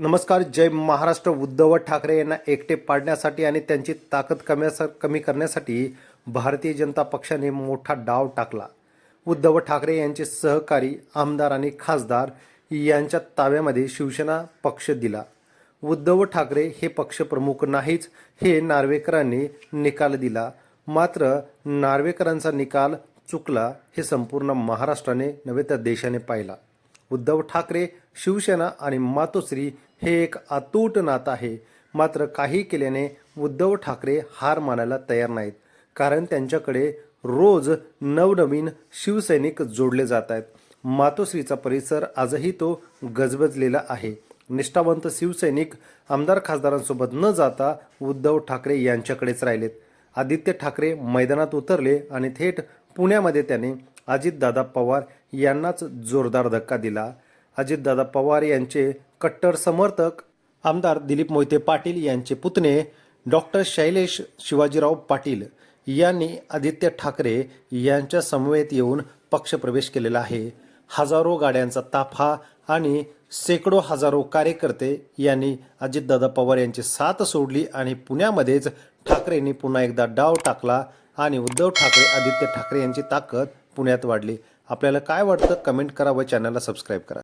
नमस्कार जय महाराष्ट्र. उद्धव ठाकरे यांना एकटे पाडण्यासाठी आणि त्यांची ताकद कमी कमी करण्यासाठी भारतीय जनता पक्षाने मोठा डाव टाकला. उद्धव ठाकरे यांचे सहकारी आमदार आणि खासदार यांच्या ताब्यामध्ये शिवसेना पक्ष दिला. उद्धव ठाकरे हे पक्षप्रमुख नाहीच हे नार्वेकरांनी निकाल दिला. मात्र नार्वेकरांचा निकाल चुकला हे संपूर्ण महाराष्ट्राने नव्हे तर देशाने पाहिला. उद्धव ठाकरे शिवसेना आणि मातोश्री हे एक अतूट नातं आहे. मात्र काही केल्याने उद्धव ठाकरे हार मानायला तयार नाहीत. कारण त्यांच्याकडे रोज नवनवीन शिवसैनिक जोडले जात आहेत. मातोश्रीचा परिसर आजही तो गजबजलेला आहे. निष्ठावंत शिवसैनिक आमदार खासदारांसोबत न जाता उद्धव ठाकरे यांच्याकडेच राहिलेत. आदित्य ठाकरे मैदानात उतरले आणि थेट पुण्यामध्ये त्याने अजितदादा पवार यांनाच जोरदार धक्का दिला. अजितदादा पवार यांचे कट्टर समर्थक आमदार दिलीप मोहिते पाटील यांचे पुतणे डॉक्टर शैलेश शिवाजीराव पाटील यांनी आदित्य ठाकरे यांच्या समवेत येऊन पक्षप्रवेश केलेला आहे. हजारो गाड्यांचा ताफा आणि शेकडो हजारो कार्यकर्ते यांनी अजितदादा पवार यांची साथ सोडली आणि पुण्यामध्येच ठाकरेंनी पुन्हा एकदा डाव टाकला आणि उद्धव ठाकरे आदित्य ठाकरे यांची ताकद पुण्यात वाढली. आपल्याला काय वाटतं कमेंट करा व चॅनलला सबस्क्राईब करा.